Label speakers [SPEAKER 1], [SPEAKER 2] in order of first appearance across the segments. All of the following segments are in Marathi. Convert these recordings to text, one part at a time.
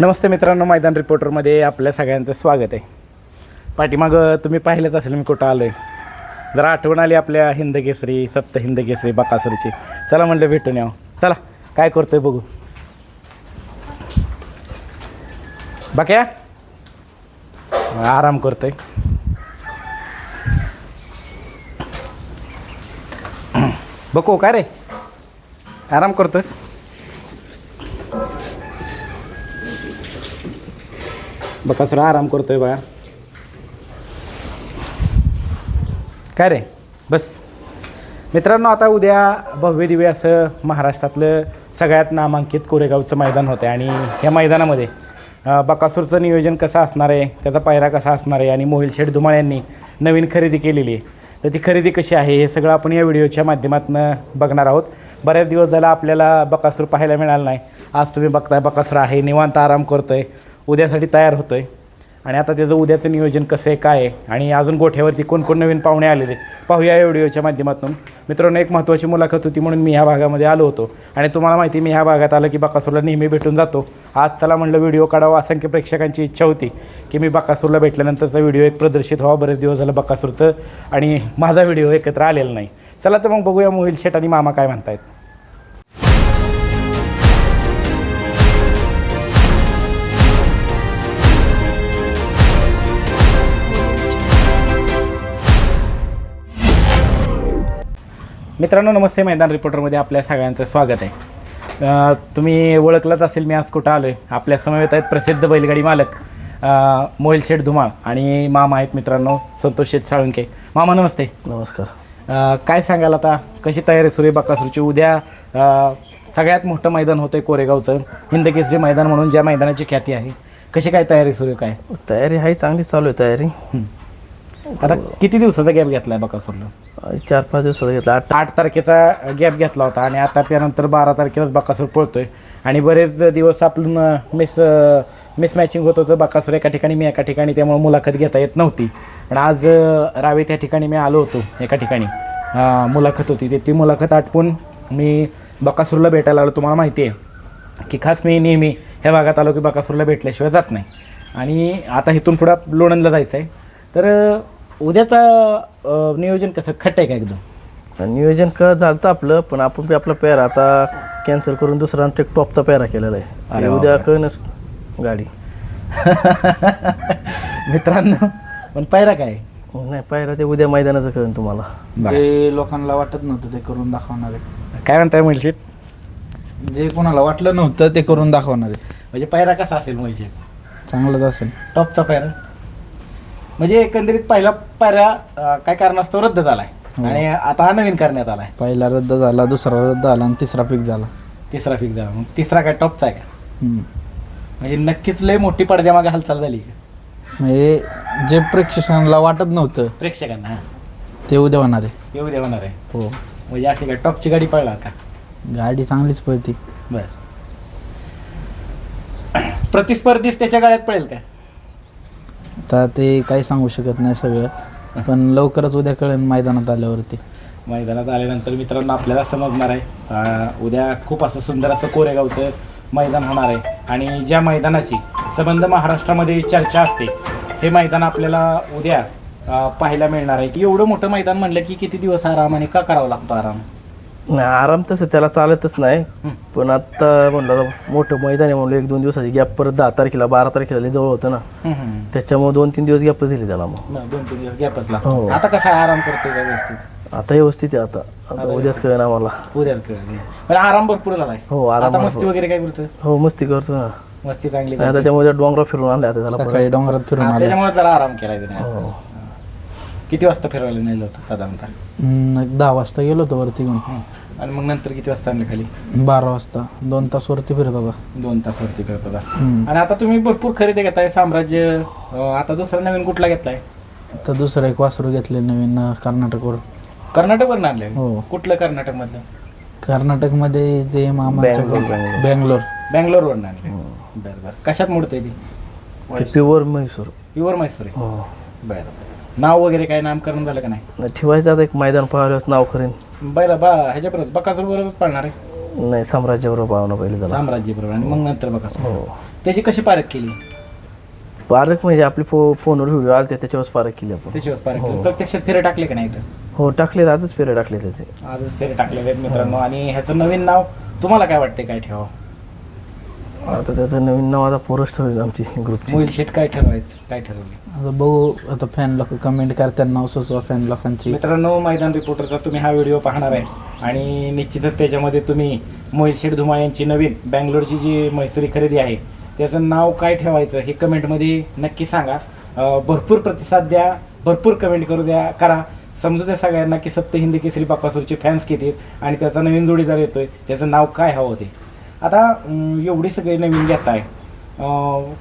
[SPEAKER 1] नमस्ते मित्रांनो मैदान रिपोर्टरमध्ये आपल्या सगळ्यांचं स्वागत आहे. पाठीमागं तुम्ही पाहिलंच असेल मी कुठं आलो आहे जरा आठवण आली आपल्या हिंद केसरी सप्त हिंद केसरी चला म्हणलं भेटून यावं. चला काय करतोय बघू. बाक्या? आराम करतोय. बघू काय रे? आराम करतोस बकासूर आराम करतोय बघा काय रे? बस. मित्रांनो आता उद्या भव्य दिव्य असं महाराष्ट्रातलं सगळ्यात नामांकित कोरेगावचं मैदान होतं आणि या मैदानामध्ये बकासूरचं नियोजन कसं असणार आहे त्याचा पायरा कसा असणार आहे आणि मोहिल शेठ धुमाळ यांनी नवीन खरेदी केलेली आहे. तर ती खरेदी कशी आहे हे सगळं आपण या व्हिडिओच्या माध्यमातून बघणार आहोत. बऱ्याच दिवस झाला आपल्याला बकासूर पाहायला मिळाला नाही. आज तुम्ही बघताय बकासूर आहे निवांत आराम करतोय. उद्यासाठी तयार होतो आहे आणि आता त्याचं उद्याचं नियोजन कसं आहे काय आहे आणि अजून गोठ्यावरती कोण कोण नवीन पाहुणे आलेले पाहूया या व्हिडिओच्या माध्यमातून. मित्रांनो एक महत्त्वाची मुलाखत होती म्हणून मी ह्या भागामध्ये आलो होतो. आणि तुम्हाला माहिती मी ह्या भागात आलं की बकासूरला नेहमी भेटून जातो. आज चला म्हणलं व्हिडिओ काढावा असंख्य प्रेक्षकांची इच्छा होती की मी बकासूरला भेटल्यानंतरचा व्हिडिओ एक प्रदर्शित व्हावा बरेच दिवस झालं बकासूरचं आणि माझा व्हिडिओ एकत्र आलेला नाही. चला तर मग बघूया मोहिल शेट आणि मामा काय म्हणतायत. मित्रांनो नमस्ते. मैदान रिपोर्टरमध्ये आपल्या सगळ्यांचं स्वागत आहे. तुम्ही ओळखलंच असेल मी आज कुठं आलो आहे आपल्या समवेत आहेत प्रसिद्ध बैलगाडी मालक मोहिल शेठ धुमाळ आणि मामा आहेत मित्रांनो संतोष शेठ साळुंके मामा नमस्ते.
[SPEAKER 2] नमस्कार.
[SPEAKER 1] काय सांगाल आता? कशी तयारी सुरू आहे बकासूरची? उद्या सगळ्यात मोठं मैदान होतं आहे कोरेगावचं. हिंदकेसरी मैदान म्हणून ज्या मैदानाची ख्याती आहे. कशी काय तयारी सुरू आहे काय?
[SPEAKER 2] तयारी आहे चांगली चालू आहे तयारी.
[SPEAKER 1] आता किती दिवसाचा गॅप घेतला आहे बकासूरला
[SPEAKER 2] चार पाच दिवसाचा घेतला. आठ
[SPEAKER 1] आठ तारखेचा गॅप घेतला होता आणि आता त्यानंतर बारा तारखेलाच बकासूर पळतोय. आणि बरेच दिवस आपण मिस मिस मॅचिंग होत होतं. बकासूर एका ठिकाणी मी एका ठिकाणी त्यामुळे मुलाखत घेता येत नव्हती. पण आज अ, रावे त्या ठिकाणी मी आलो होतो एका ठिकाणी. अ, मुलाखत होती. ते ती मुलाखत आटपून मी बकासूरला भेटायला आलो. तुम्हाला माहिती आहे की खास मी नेहमी ह्या भागात आलो की बकासूरला भेटल्याशिवाय जात नाही. आणि आता इथून पुढं लोणंदला जायचं आहे तर अ, उद्याचं नियोजन कसं? खट आहे का एकदम?
[SPEAKER 2] नियोजन क झालं आपलं पण आपण बी आपला पेरा आता कॅन्सल करून दुसरा एक टॉपचा पेरा केलेला आहे.
[SPEAKER 1] अरे
[SPEAKER 2] ते उद्या कळनच गाडी.
[SPEAKER 1] मित्रांनो पण पायरा काय?
[SPEAKER 2] नाही पायरा ते उद्या मैदानाचं कळन तुम्हाला.
[SPEAKER 3] ते लोकांना वाटत नव्हतं ते करून दाखवणार आहे
[SPEAKER 1] काय म्हणताय मुलशीत
[SPEAKER 3] जे कोणाला वाटलं नव्हतं ते करून दाखवणार आहे
[SPEAKER 1] म्हणजे पायरा कसा असेल मुलशीत
[SPEAKER 3] चांगलंच असेल.
[SPEAKER 1] टॉपचा पायरा म्हणजे एकंदरीत पहिला पायरा अं, काय कारणास्तव रद्द झालाय. आणि आता हा नवीन करण्यात आलाय.
[SPEAKER 3] पहिला रद्द झाला दुसरा रद्द झाला आणि तिसरा पिक झाला.
[SPEAKER 1] तिसरा फिक्स झाला. मग तिसरा काय टॉपचा आहे का?
[SPEAKER 3] हम्म.
[SPEAKER 1] म्हणजे नक्कीच लय मोठी पडद्यामागे हालचाल झाली?
[SPEAKER 3] म्हणजे जे प्रेक्षकांना वाटत नव्हतं
[SPEAKER 1] प्रेक्षकांना हा.
[SPEAKER 3] ते उद्या होणार आहे.
[SPEAKER 1] येऊ दे होणार आहे.
[SPEAKER 3] हो.
[SPEAKER 1] म्हणजे अशी काय टॉपची गाडी पळणार का?
[SPEAKER 3] गाडी चांगलीच पळती.
[SPEAKER 1] बर. प्रतिस्पर्धीच त्याच्या गाड्यात पळेल का?
[SPEAKER 3] आता ते काही सांगू शकत नाही सगळं पण लवकरच उद्या कळेल मैदानात आल्यावरती.
[SPEAKER 1] मैदानात आल्यानंतर मित्रांनो आपल्याला समजणार आहे. अं, उद्या खूप असं सुंदर असं कोरेगावचं मैदान होणार आहे. आणि ज्या मैदानाची संबंध महाराष्ट्रामध्ये चर्चा असते हे मैदान आपल्याला उद्या अं, पाहायला मिळणार आहे. की एवढं मोठं मैदान म्हणलं की किती दिवस आराम आणि का करावा लागतो आराम?
[SPEAKER 2] नाही आराम तसं त्याला चालतच नाही. पण आता म्हणलं मोठं मैदान आहे म्हणलं एक दोन दिवसाची गॅप परत दहा तारखेला बारा तारखेला जवळ होतं ना. त्याच्यामुळे दोन तीन दिवस गॅपच दिली त्याला मग.
[SPEAKER 1] मग दोन तीन दिवस गॅपच
[SPEAKER 2] हो.
[SPEAKER 1] लागतो आता कसा आराम करतोय का व्यवस्थित?
[SPEAKER 2] आता व्यवस्थित आहे आता. आता उद्याच कळेल आम्हाला.
[SPEAKER 1] उद्याच कळलं पण आराम भरपूर झालाय
[SPEAKER 2] हो आराम
[SPEAKER 1] आता मस्ती वगैरे काय करतोय?
[SPEAKER 2] हो मस्ती करतो ना.
[SPEAKER 1] मस्ती चांगली
[SPEAKER 2] नाही त्याच्यामध्ये डोंगरा फिरून आणले आता त्याला परत.
[SPEAKER 3] सकाळी डोंगरात फिरून
[SPEAKER 1] हा,
[SPEAKER 3] आले.
[SPEAKER 1] त्याच्यामुळे जरा आराम केलाय आज.
[SPEAKER 2] हो.
[SPEAKER 1] किती वाजता फिरवायला नेलं होतं साधारणतः?
[SPEAKER 3] हम्म, एक दहा वाजता गेलो होतो वरती घेऊन.
[SPEAKER 1] हं. आणि मग नंतर किती वाजता आणले खाली?
[SPEAKER 3] बारा वाजता. दोन तास वरती फिरत होता.
[SPEAKER 1] दोन तास वरती करत होता.
[SPEAKER 3] हम्म.
[SPEAKER 1] आणि आता तुम्ही भरपूर खरेदी घेताय साम्राज्य अं, आता दुसरा नवीन कुठला घेतलाय
[SPEAKER 3] तर दुसरं एक वासरू घेतले नवीन अं, कर्नाटकवर.
[SPEAKER 1] कर्नाटकवरून आणले
[SPEAKER 3] हो.
[SPEAKER 1] कुठलं कर्नाटक मधलं
[SPEAKER 3] कर्नाटकमध्ये ते मामा
[SPEAKER 2] बँगलोर, बँगलोर.
[SPEAKER 3] बँगलोर.
[SPEAKER 1] बँगलोरवरून आणले बरं बरं. कशात मोडतंय ती?
[SPEAKER 2] ते प्युअर म्हैसूर
[SPEAKER 1] प्युअर मैसूर आहे
[SPEAKER 2] हो.
[SPEAKER 1] बरं बरं. नाव वगैरे काय नामकरण झालं का नाही?
[SPEAKER 2] ठेवायचं आता एक मैदान पाहिल्यास नाव करेन.
[SPEAKER 1] बरं बा ह्याच्याबरोबर बकासूर बरोबर पाळणार आहे?
[SPEAKER 2] नाही साम्राज्याबरोबर पाहणं पहिले त्याला
[SPEAKER 1] साम्राज्य बरोबर आणि मग नंतर बकासूर.
[SPEAKER 2] हो.
[SPEAKER 1] त्याची कशी पारख केली?
[SPEAKER 2] पारक म्हणजे आपले फो फोनवर व्हिडिओ आले त्याच्यावर पारक केली आपण.
[SPEAKER 1] त्याच्यावर पारख केली. प्रत्यक्षात फेरे टाकले का नाही तर
[SPEAKER 2] हो टाकले आजच फेरे टाकले त्याचे.
[SPEAKER 1] आजच फेरे टाकलेले आहेत मित्रांनो. आणि ह्याचं नवीन नाव तुम्हाला काय वाटते काय ठेवावं?
[SPEAKER 2] आता त्याचं नवीन नाव आता पोरच ठेवली आमची ग्रुपची
[SPEAKER 1] मोबाईल शेट काय ठरवायचं? काय ठरवले
[SPEAKER 3] आता बघू आता फॅन लोक कमेंट करतात नाव सुचवा फॅन लोकांची.
[SPEAKER 1] मित्रांनो मैदान रिपोर्टरचा तुम्ही हा व्हिडिओ पाहणार आहे. आणि निश्चितच त्याच्यामध्ये तुम्ही मोहित शेठ धुमाळ यांची नवीन बँगलोरची जी म्हैसुरी खरेदी आहे त्याचं नाव काय ठेवायचं हे कमेंटमध्ये नक्की सांगा. अं, भरपूर प्रतिसाद द्या भरपूर कमेंट करू द्या. करा. समजू द्या सगळ्यांना की सप्त हिंदी केसरी बाकासूरचे फॅन्स किती आहेत आणि त्याचा नवीन जोडीदार येतोय. त्याचं नाव काय हवं ते? आता एवढी सगळी नवीन घेत आहे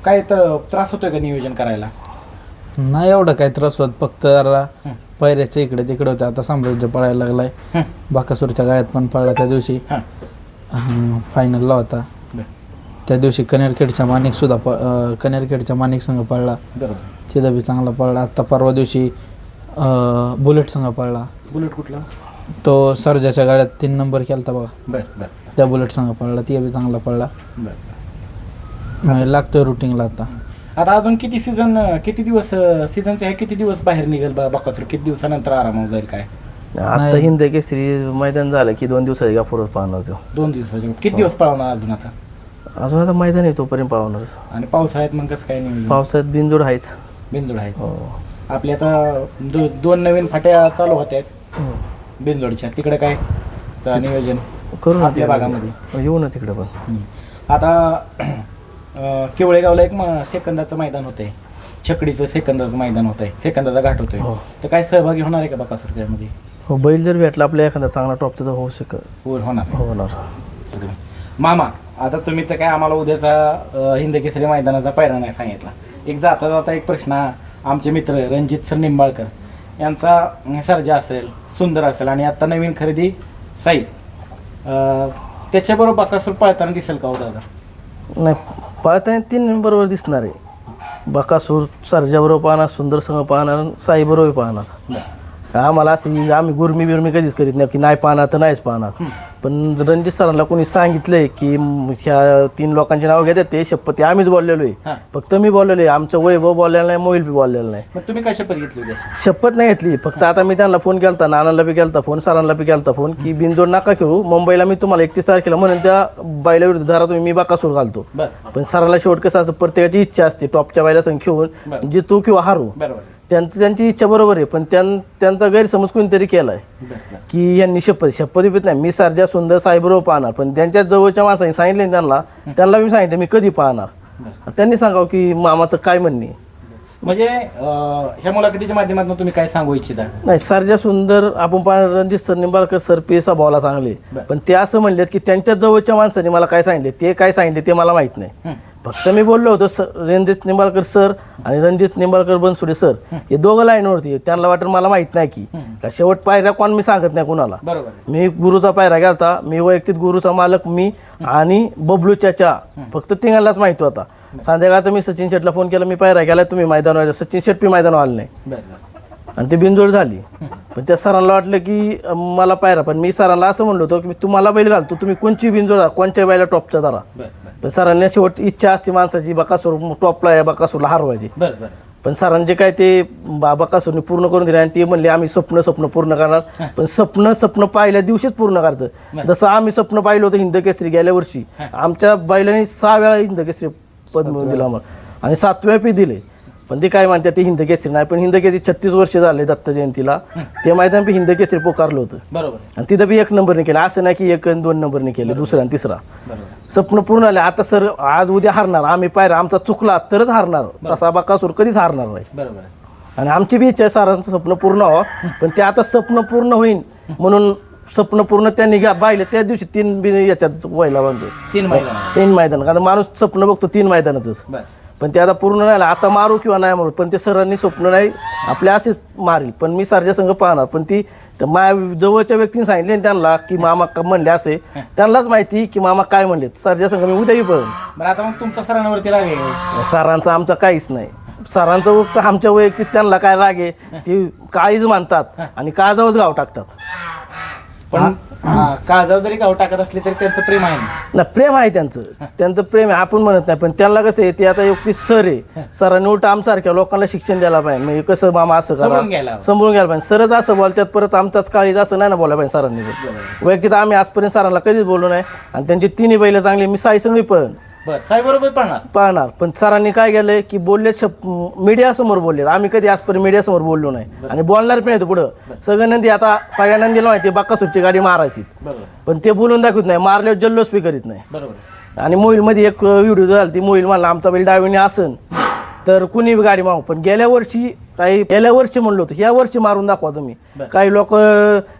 [SPEAKER 1] काय तर त्रास होतोय का नियोजन करायला?
[SPEAKER 3] नाही एवढं काय त्रास होत फक्त जरा. पैऱ्याच्या इकडे तिकडे होतं. आता साम्राज्य पळायला लागलाय. बाकासूरच्या गाड्यात पण पळला त्या दिवशी.
[SPEAKER 1] हां.
[SPEAKER 3] फायनलला होता. त्या दिवशी कनेरखेडच्या माणिक सुद्धा प कनेरखेडच्या माणिक संघ पळला.
[SPEAKER 1] बरोबर.
[SPEAKER 3] तिथं बी चांगला पळला. आत्ता परवा दिवशी बुलेट संघ पळला.
[SPEAKER 1] बुलेट कुठला?
[SPEAKER 3] तो सर्जाच्या गाड्यात तीन नंबर केलता बघा.
[SPEAKER 1] बर बर.
[SPEAKER 3] त्या बुलेट संघ पळला ती बी चांगला म्हणजे लागतोय रुटीनला आता.
[SPEAKER 1] आता अजून किती सीझन किती दिवस सीझनचे हे किती दिवस बाहेर निघेल बा बकासूर? किती दिवसानंतर आरामावर जाईल काय?
[SPEAKER 2] आता
[SPEAKER 3] नाही.
[SPEAKER 2] हिंद केसरी मैदान झालं की दोन दिवसाची गाफोरच पाहणार तो.
[SPEAKER 1] दोन दिवसाचे किती दिवस पळवणार अजून आता?
[SPEAKER 2] अजून आता मैदान आहे तोपर्यंत पाहणारच
[SPEAKER 1] आणि पावसाळ्यात मग कसं काय नियोजन?
[SPEAKER 2] पावसाळ्यात बिनजोड आहेच.
[SPEAKER 1] बिंदोड आहे
[SPEAKER 2] हो.
[SPEAKER 1] आपले आता दो, दोन नवीन फाट्या चालू होत आहेत बिंदोडच्या तिकडे काय? चं नियोजन.
[SPEAKER 2] करू ना
[SPEAKER 1] आपल्या
[SPEAKER 2] तिकडे.
[SPEAKER 1] भागामध्ये.
[SPEAKER 2] येऊ ना तिकडे पण.
[SPEAKER 1] हम्म. आता केवळेगावला एक म- सेकंदाचं मैदान होतंय. छकडीचं सेकंदाचं मैदान होतंय. सेकंदाचा घाट होतोय.
[SPEAKER 2] हो.
[SPEAKER 1] तर काय सहभागी होणार आहे का बकासूर त्यामध्ये
[SPEAKER 2] हो बैल जर भेटला आपल्या एखादा चांगला टॉपचा तर होऊ शकत.
[SPEAKER 1] हो होणार.
[SPEAKER 2] होणार.
[SPEAKER 1] मामा आता तुम्ही तर काय आम्हाला उद्याचा अ, हिंद केसरी मैदानाचा पायरा नाही सांगितला. एक जाता जाता एक प्रश्न आमचे मित्र रणजित सर निंबाळकर यांचा सर्जा असेल सुंदर असेल आणि आता नवीन खरेदी साई. अ, त्याच्याबरोबर बकासूर पळताना दिसेल का हो दादा?
[SPEAKER 2] नाही पाहताना तीन बरोबर दिसणार आहे. बकासूर सरजाबरोबर पाहणार सुंदर संघ पाहणार साई बरोबर पाहणार. आम्हाला अशी आम्ही गुरमी बिरमी कधीच करीत नाही की नाही पाहणार तर नाहीच पाहणार. पण रणजित सरांना कोणी सांगितलंय की म, ह्या तीन लोकांची नावं घेतात ते शपथ आम्हीच बोललेलो
[SPEAKER 1] हां.
[SPEAKER 2] आहे फक्त मी बोललेलो आहे आमचं वैभव बोललेलं नाही मोबाईल बी बोललेलं नाही.
[SPEAKER 1] मग तुम्ही काय शपथ घेतली
[SPEAKER 2] शपथ नाही घेतली फक्त आता मी त्यांना फोन केलता नानाला बी केलता फोन सरांना बी केलता फोन की बिनजोड नका खेळू मुंबईला मी तुम्हाला एकतीस तारखेला म्हणून त्या बायला विरुद्ध दारात मी बाकासूर घालतो.
[SPEAKER 1] बरं.
[SPEAKER 2] पण सराला शेवट कसं असतं प्रत्येकाची इच्छा असते टॉपच्या बायला संग. खेळून जितू किंवा हारू.
[SPEAKER 1] बरोबर.
[SPEAKER 2] त्यांचं त्यांची इच्छा बरोबर आहे पण त्यां त्यांचा गैरसमज कोणीतरी केला आहे की यांनी शपथ शपथ बिपत नाही. मी सरजा सुंदर साहेबरोबर पाहणार पण त्यांच्या जवळच्या माणसाने सांगितले त्यांना त्यांना मी सांगितलं मी कधी पाहणार. त्यांनी सांगावं की मामाचं काय म्हणणे.
[SPEAKER 1] म्हणजे अ, ह्या मुलाखतीच्या माध्यमातून तुम्ही काय सांगू इच्छिता?
[SPEAKER 2] नाही सरजा सुंदर आपण पाहणार रणजित सर निंबाळकर सर पे स्वभावाला चांगले
[SPEAKER 1] बरं.
[SPEAKER 2] पण ते असं म्हणलेत की त्यांच्या जवळच्या माणसाने मला काय सांगितले? ते काय सांगितले ते मला माहीत नाही. फक्त मी बोललो होतो स रणजित निंबाळकर सर आणि रणजित निंबाळकर बनसुडे सर हे. दोघं लाईनवरती आहेत. त्यांना वाटत मला माहीत नाही की. का शेवट पायऱ्या कोण मी सांगत नाही कुणाला.
[SPEAKER 1] बरोबर. आहे.
[SPEAKER 2] मी गुरुचा पायरा गेलता मी वैयक्तिक गुरुचा मालक मी आणि बबलू चाचा फक्त तिघांनाच माहिती होता. संध्याकाळचा मी सचिन शेटला फोन केला मी पायरा गेला तुम्ही मैदान सचिन शेट बी मैदान आलं नाही. आणि ते बिनजोड झाली. पण त्या सरांना वाटलं की मला पायरा पण मी सरांना असं म्हणलो होतो की तुम्हाला बैल घालतो तुम्ही कोणची बिनजोड कोणत्या बैला टॉपचा धरा पण सरांनी शेवट इच्छा असते माणसाची बकासूर टॉपला आहे बकासूरला हरवायची. पण सरांचे काय ते बा- बकासूरने पूर्ण करून दिले आणि ते म्हणले आम्ही स्वप्न स्वप्न पूर्ण करणार. पण स्वप्न स्वप्न पाहिल्या दिवशीच पूर्ण करायचं. जसं आम्ही स्वप्न पाहिलं होतं हिंद केसरी गेल्या वर्षी आमच्या बैलांनी सहा वेळा हिंद केसरी पद मिळवून दिलं आम्हाला आणि सातव्या पी दिले. पण ते काय म्हणतात ते हिंद केसरी नाही पण हिंद केसरी छत्तीस वर्ष झाले दत्त जयंतीला. ते मैदान बी हिंद केसरी पोकारलं होतं.
[SPEAKER 1] बरोबर.
[SPEAKER 2] आणि तिथं बी एक नंबरने केलं. असं नाही की एक आणि दोन नंबरने केलं दुसरा आणि तिसरा. स्वप्न पूर्ण आले आता सर आज उद्या हारणार. आम्ही पायरा आमचा चुकला तरच हारणार. तसा बकासूर कधीच हारणार नाही.
[SPEAKER 1] बरोबर.
[SPEAKER 2] आणि आमची बी इच्छा आहे सारांचं स्वप्न पूर्ण व्हावं. पण ते आता स्वप्न पूर्ण होईल म्हणून स्वप्न पूर्ण त्यांनी घ्या बाहिले त्या दिवशी तीन बी याच्यात व्हायला बांधतो
[SPEAKER 1] तीन मैदान
[SPEAKER 2] तीन मैदान. कारण माणूस स्वप्न बघतो तीन मैदानातच. पण ते आता पूर्ण नाही आलं. आता मारू किंवा नाही मारू पण ते सरांनी स्वप्न नाही आपल्या असेच मारील. पण मी सरच्या संघ पाहणार. पण ती त्या माझ्या जवळच्या व्यक्तीने सांगितले ना त्यांना की मामा का म्हणले असे. त्यांनाच माहिती की मामा काय म्हणले सरच्या संघ मी उद्याही पण
[SPEAKER 1] बरं आता मग तुमचा सरांवरती लागेल
[SPEAKER 2] सरांचं आमचं काहीच नाही. सरांचं फक्त आमच्या वैयक्तिक त्यांना काय राग आहे ती काळीच मानतात आणि काळजावच गाव टाकतात.
[SPEAKER 1] पण हा, काळजावर जरी गाव टाकत असले तरी त्यांचं प्रेम आहे ना.
[SPEAKER 2] ना प्रेम आहे त्यांचं. त्यांचं प्रेम आहे आपण म्हणत नाही पण त्यांना कसं आहे ते आता युक्ती सर आहे. सरांनी उलट आमसारख्या लोकांना शिक्षण द्यायला पाहिजे. म्हणजे कसं मामा असं
[SPEAKER 1] समजून घ्यायला
[SPEAKER 2] करा
[SPEAKER 1] हवं.
[SPEAKER 2] समजून घ्यायला पाहिजे. सरच असं बोलतात परत आमचाच काळीज असं नाही ना बोलायला पाहिजे सरांनी. पण. वैयक्तिक आम्ही आजपर्यंत सरांना कधीच बोललो नाही. आणि त्यांची तिन्ही बैल चांगली मी साई संघ पण.
[SPEAKER 1] बरं पळणार
[SPEAKER 2] पाहणार. पण सरांनी काय केलंय की बोलले मीडियासमोर बोलले आम्ही कधी आजपर्यंत मीडियासमोर बोललो नाही. आणि बोलणार पण नाही पुढं. सगळं नंदी आता सगळ्या नंदीला माहिती बाकासूरची गाडी मारायची.
[SPEAKER 1] बरोबर.
[SPEAKER 2] पण ते बोलून दाखवत नाही. मारल्यावर जल्लोष बी करीत नाही.
[SPEAKER 1] बरोबर.
[SPEAKER 2] आणि मोबाईलमध्ये एक व्हिडिओ झाला ती मोबाईल म्हणला आमचा बैल डावीने असन. तर कुणी बी गाडी मागू. पण गेल्या वर्षी काही गेल्या वर्षी म्हणलो होतो ह्या वर्षी मारून दाखवा तुम्ही. काही लोक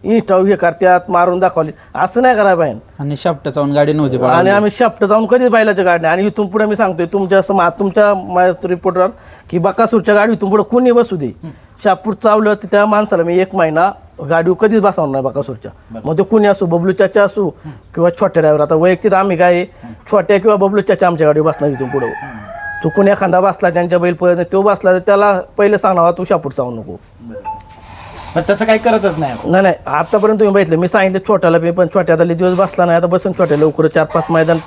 [SPEAKER 2] इंस्टा हे करतात मारून दाखवले. असं नाही करायला पाहिजे
[SPEAKER 3] आणि शापटा चावून गाडी नव्हती.
[SPEAKER 2] आणि आम्ही शफ्ट जाऊन कधीच बैलाच्या गाडी नाही. आणि इथून पुढे मी सांगतोय तुमच्या असं मा- तुमच्या रिपोर्टर की बकासूरच्या गाडी इथून पुढे कोणी बसू दे. शापूर चावलं तर त्या माणसाला मी एक महिना गाडीवर कधीच बसवणार नाही बकासूरच्या. मग ते कुणी असो बबलू चाचा असो किंवा छोट्या ड्रायव्हर आता वैयक्तिक आम्ही काय छोट्या किंवा बबलू चाचा आमच्या गाडीवर बसणार इथून पुढे. चुकून एखादा बसला त्यांच्या बैल पळत तो बसला तर त्याला पहिले सांगावा तू शापूर चावू नको.
[SPEAKER 1] पण तसं काही करतच नाही.
[SPEAKER 2] नाही नाही आतापर्यंत तुम्ही बघितलं मी सांगितलं छोट्याला बी पण छोट्या आता लई दिवस बसला नाही आता बसून छोट्या लवकर चार पाच मैदान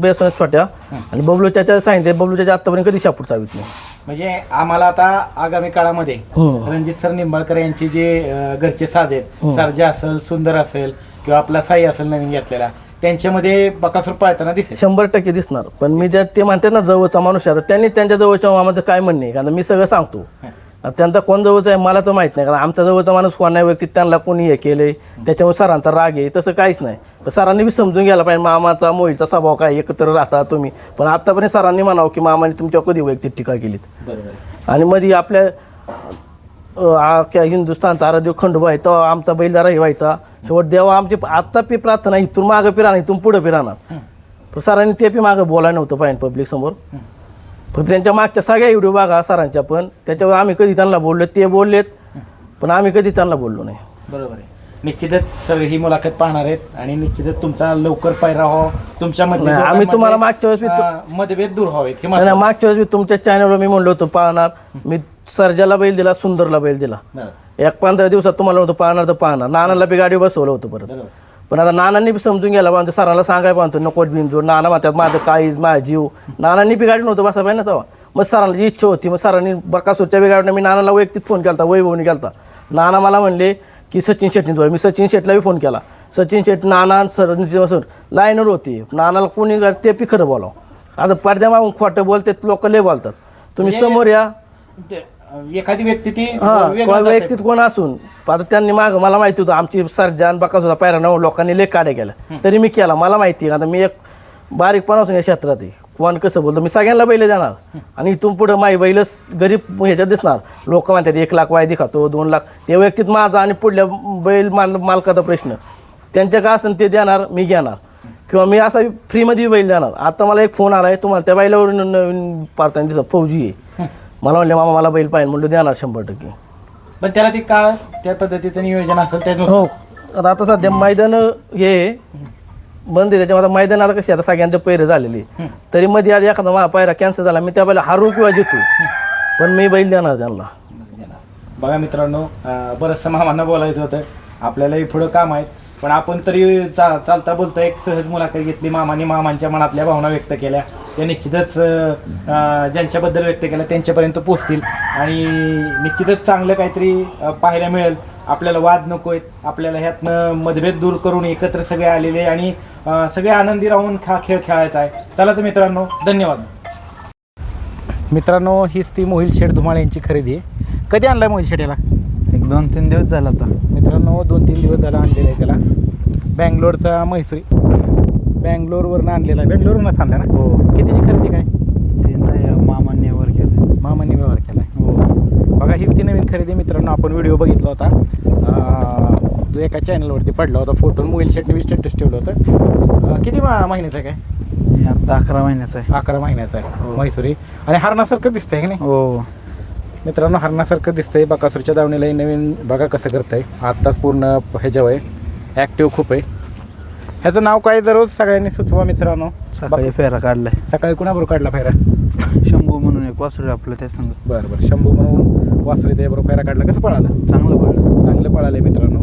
[SPEAKER 2] बेसन छोट्या. आणि बबलू चाचा सांगितले बबलू आतापर्यंत कधी शापूर चावित नाही.
[SPEAKER 1] म्हणजे आम्हाला आता आगामी काळामध्ये
[SPEAKER 2] हम्म.
[SPEAKER 1] रणजित सर निंबाळकर यांचे जे अं, घरचे साज आहेत सर्जा असेल सुंदर असेल किंवा आपला साई असेल नवीन घेतलेला त्यांच्यामध्ये बकासूर पळताना दिसेल.
[SPEAKER 2] शंभर टक्के दिसणार. पण मी ज्या ते म्हणतात ना जवळचा माणूस आहे. आता त्यांनी त्यांच्या जवळच्या मामाचं काय म्हणणे आहे? कारण मी सगळं सांगतो. आता त्यांचा कोण जवळचा आहे? मला तर माहीत नाही. कारण आमच्या जवळचा माणूस कोण नाही? व्यक्ती त्यांना कोणी हे केलंय? त्याच्यामुळे सरांचा राग आहे. तसं काहीच नाही. पण सरांनी बी समजून घ्यायला पाहिजे. मामाचा मोहिलचा स्वभाव काय? एकत्र राहता तुम्ही. पण आतापर्यंत सरांनी म्हणावं की मामाने तुमच्यावर कधी वैयक्तिक टीका केलीत? आणि मध्ये आपल्या हिंदुस्थानचा आराध्य खंडोबा आहे तो आमचा बैलदारा हे व्हायचा. शेवट देवा आमची आत्ता पी प्रार्थना इथून मागं फिराणार इथून पुढं फिराणार पण सरांनी ते पी मागं बोलायला नव्हतं पाहिजे पब्लिक समोर. फक्त त्यांच्या मागच्या सगळ्या व्हिडिओ बघा सरांच्या पण. त्याच्यावर आम्ही कधी त्यांना बोललो ते बोललेत. पण आम्ही कधी त्यांना बोललो नाही.
[SPEAKER 1] बरोबर आहे. निश्चितच सर ही मुलाखत पाहणार आहेत आणि निश्चितच तुमचा लवकर पैरा हो. तुमच्यामध्ये
[SPEAKER 2] नाही, आम्ही तुम्हाला मागच्या वेळेस मी
[SPEAKER 1] मतभेद दूर व्हावेत हे
[SPEAKER 2] मागच्या वेळेस मी तुमच्या चॅनलवर मी म्हणलो होतो पाहणार. मी सर्जाला बैल दिला सुंदरला बैल दिला. एक पंधरा दिवसात तुम्हाला होतं पाहणार तर पाहणार. नानाला बी गाडी बसवलं होतं परत. पण आता नानांनी बी समजून घ्यायला पाहिजे सरांना सांगायला पाहतो नको बिनजोड नाना म्हणतात माझं काळीज माझा जीव. नानांनी बी गाडी नव्हतं बसा पाहिजे ना तेव्हा. मग सरांना जी इच्छा होती. मग सरांनी बकासूरच्या बी गाडीनं मी नानाला वैयक्तिक फोन केला वैभवनी केला नाना मला म्हणले की सचिन शेट्टी जोड. मी सचिन शेटला बी फोन केला. सचिन शेट नाना सर सर लाईनर होती. नानाला कोणी ते बी खरं बोलावं. आता पडद्या मागून खोटं बोलते लोक लय बोलतात. तुम्ही समोर या.
[SPEAKER 1] एखादी व्यक्ती ती
[SPEAKER 2] हा
[SPEAKER 1] वेगळं
[SPEAKER 2] कोण
[SPEAKER 1] जाते.
[SPEAKER 2] व्यक्तीत कोण असून. आता त्यांनी माग मला माहिती होतं आमची सर्जन बकास होता पायरा नऊ लोकांनी लेख काढ्या केल्या तरी मी केला. मला माहिती आहे आता मी एक बारीकपणा असून या क्षेत्रात आहे. कोण कसं बोलतो मी सगळ्यांना बैल देणार. आणि इथून पुढं माई बैलच गरीब ह्याच्यात दिसणार. लोक म्हणतात एक लाख वायदी खातो दोन लाख. ते व्यक्तीत माझा आणि पुढल्या बैल माल मालकाचा प्रश्न. त्यांच्या काय असेल ते देणार मी घेणार. किंवा मी असा फ्रीमध्ये बैल देणार. आता मला एक फोन आला आहे तुम्हाला त्या बैलावरून नवीन पारताना दिसत फौजी आहे. मला म्हणले मामा मला बैल पाहिजे. म्हणलं देणार शंभर टक्के.
[SPEAKER 1] पण त्याला ती काळ त्या पद्धतीचं नियोजन असेल त्यानुसार
[SPEAKER 2] हो. आता आता सध्या मैदान हे बंद आहे. त्याच्यामध्ये आता मैदान आता कशी आता सगळ्यांचं पैर झालेली. तरी मध्ये आधी एखादा माझा पायरा कॅन्सल झाला मी त्या बैला हारू किंवा जितू. पण मी बैल देणार त्यांना.
[SPEAKER 1] बघा मित्रांनो अं, बरंचसं मामांना बोलायचं होतं. आपल्यालाही पुढं काम आहेत. पण आपण तरी चा चालता बोलता एक सहज मुलाखत घेतली मामाने मामांच्या मनातल्या भावना व्यक्त केल्या. त्या निश्चितच ज्यांच्याबद्दल व्यक्त केल्या त्यांच्यापर्यंत पोचतील. आणि निश्चितच चांगलं काहीतरी पाहायला मिळेल. आपल्याला वाद नको आहेत आपल्याला ह्यातनं मतभेद दूर करून एकत्र सगळे आलेले आणि सगळे आनंदी राहून हा खेळ खेळायचा आहे. चला तर मित्रांनो धन्यवाद. मित्रांनो हीच ती मोहिल शेठ धुमाळ यांची खरेदी आहे. कधी आणलाय मोहिल शेठ याला?
[SPEAKER 3] एक दोन तीन दिवस झाला आता.
[SPEAKER 1] मित्रांनो दोन तीन दिवस झाला आणलेला आहे त्याला. बँगलोरचा म्हैसूरी बँगलोरवरनं आणलेला आहे. बँगलोरवरूनच आणला ना?
[SPEAKER 3] हो.
[SPEAKER 1] कितीची खरेदी काय?
[SPEAKER 3] ते नाही मामांनी वर केलं
[SPEAKER 1] मामांनी व्यवहार केला आहे
[SPEAKER 3] हो.
[SPEAKER 1] बघा हीच ती नवीन खरेदी मित्रांनो. आपण व्हिडिओ बघितला होता. जो एका चॅनलवरती पडला होता फोटो. मोबाईल शेटने बी स्टेटस ठेवलं होतं. किती मा महिन्याचा आहे काय?
[SPEAKER 3] हे आता अकरा महिन्याचा आहे.
[SPEAKER 1] अकरा महिन्याचा आहे. म्हैसूरी. आणि हरणासारखं दिसतंय की नाही?
[SPEAKER 3] हो.
[SPEAKER 1] मित्रांनो हरणासारखं दिसतंय. बकासूरच्या दावणीलाही नवीन बघा कसं करतंय. आत्ताच पूर्ण ह्याच्यावर आहे ॲक्टिव्ह खूप आहे. ह्याचं नाव काय दररोज सगळ्यांनी सुचवा मित्रांनो.
[SPEAKER 3] सकाळी फेरा काढलाय.
[SPEAKER 1] सकाळी कुणाबरोबर काढला फेरा?
[SPEAKER 3] शंभू म्हणून एक वासरू आपलं त्या संग
[SPEAKER 1] बरं बरं. शंभू म्हणून वासुरी त्याच्याबरोबर फेरा काढला. कसं पळालं?
[SPEAKER 3] चांगलं पडलं
[SPEAKER 1] चांगलं पळालं मित्रांनो.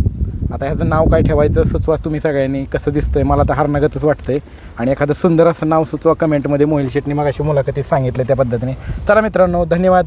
[SPEAKER 1] आता ह्याचं नाव काय ठेवायचं? सुचवा तुम्ही सगळ्यांनी. कसं दिसतंय? मला तर हरनगतच वाटतंय. आणि एखादं सुंदर असं नाव सुचवा कमेंटमध्ये. मोहिल शेटनी मग अशी मुलाखतीत सांगितलं त्या पद्धतीने. चला मित्रांनो धन्यवाद.